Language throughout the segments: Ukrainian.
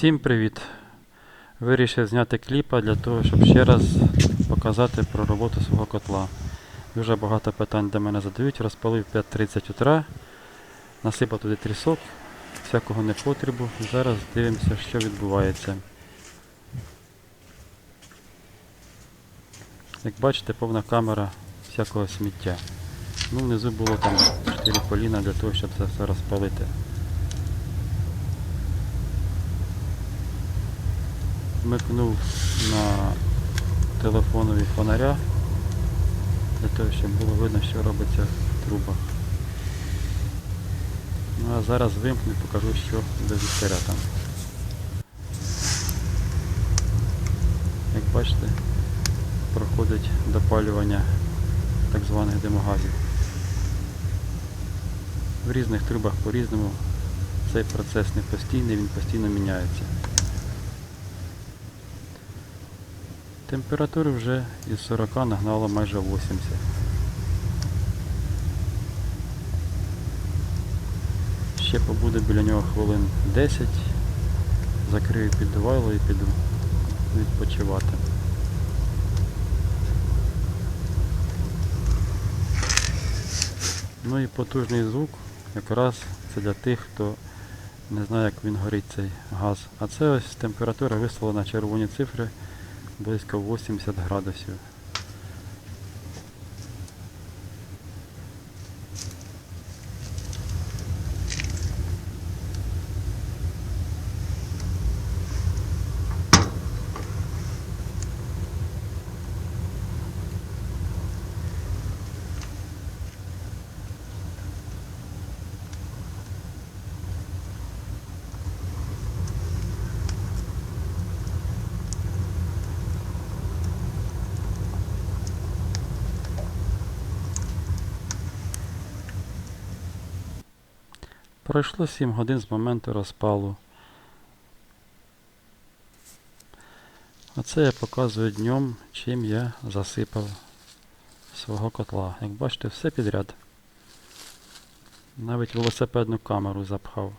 Всім привіт! Вирішив зняти кліпа для того, щоб ще раз показати про роботу свого котла. Дуже багато питань до мене задають. Розпалив 5.30 утра, насипав туди трісок, всякого непотребу. Зараз дивимося, що відбувається. Як бачите, повна камера всякого сміття. Ну, внизу було там 4 поліна для того, щоб це все розпалити. Вмикнув на телефонові фонаря для того, щоб було видно, що робиться в трубах. Ну а зараз вимкну і покажу, що до віскаря там. Як бачите, проходить допалювання так званих димогазів. В різних трубах по-різному цей процес не постійний, він постійно міняється. Температури вже із 40 нагнало майже 80. Ще побуде біля нього хвилин 10. Закрию піддувайло і піду відпочивати. Ну і потужний звук якраз це для тих, хто не знає, як він горить цей газ. А це ось температура виставлена червоні цифри близько 80 градусів. Пройшло 7 годин з моменту розпалу. Оце я показую днем, чим я засипав свого котла. Як бачите, все підряд. Навіть велосипедну камеру запхав.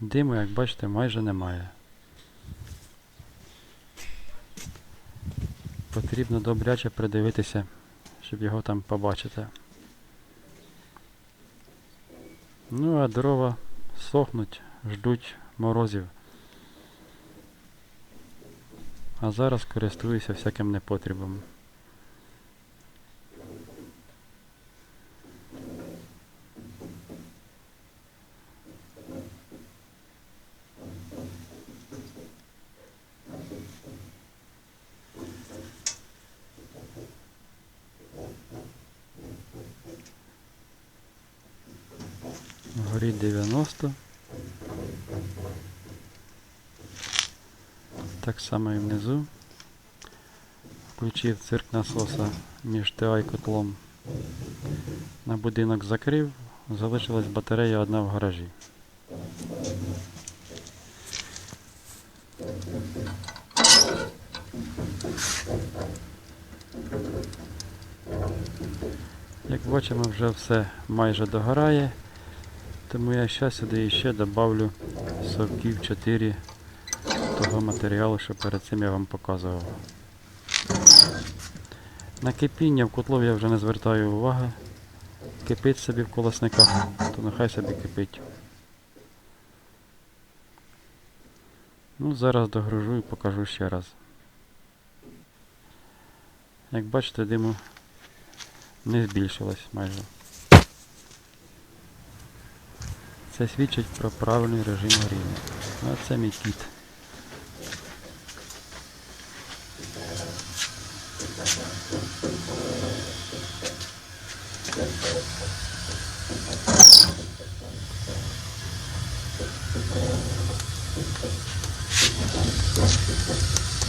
Диму, як бачите, майже немає. Потрібно добряче придивитися щоб його там побачити. Ну а дрова сохнуть, ждуть морозів. А зараз користуюся всяким непотребом. Горить 90. Так само і внизу. Включив цирк насоса між ТА і котлом. На будинок закрив, залишилась батарея одна в гаражі. Як бачимо, вже все майже догорає. Тому я ще сюди ще добавлю совків 4 того матеріалу, що перед цим я вам показував. На кипіння в котлов я вже не звертаю уваги. Кипить собі в колосниках, то нехай собі кипить. Ну, зараз догружу і покажу ще раз. Як бачите, диму не збільшилось майже. Це свідчить про правильний режим горіння. Ну, а це мій кіт.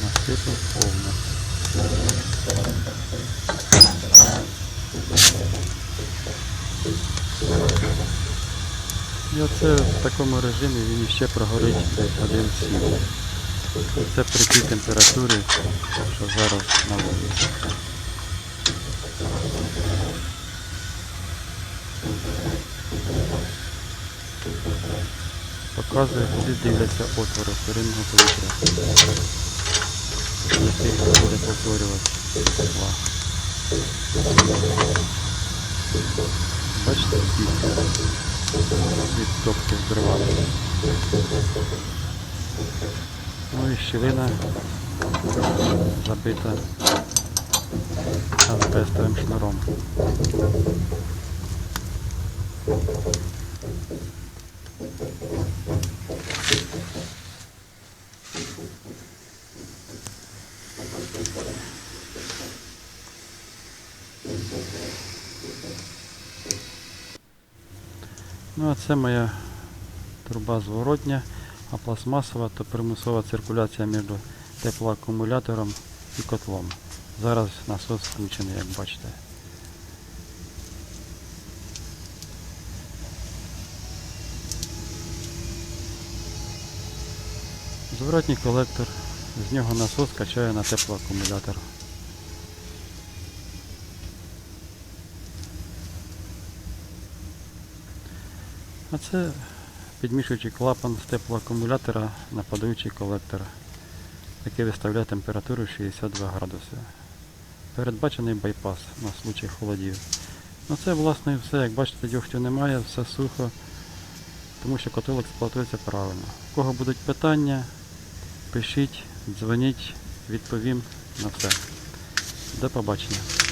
Насипав повно. І оце в такому режимі він ще прогорить годин 7. Це при тій температурі, що зараз на вулиці. Показує, куди дивляться отвори вторинного повітря. Який буде повторювати. Бачите, скільки від топки зривати. Ну і щілина забита азбестовим шнуром. Ну а це моя труба зворотня, а пластмасова то примусова циркуляція між теплоакумулятором і котлом. Зараз насос включений, як бачите. Зворотній колектор, з нього насос качає на теплоакумулятор. А це підмішуючий клапан з теплоакумулятора на подаючий колектор, який виставляє температуру 62 градуси. Передбачений байпас на случай холодів. Ну це власне все. Як бачите, дьогтю немає, все сухо, тому що котел експлуатується правильно. У кого будуть питання, пишіть, дзвоніть, відповім на все. До побачення.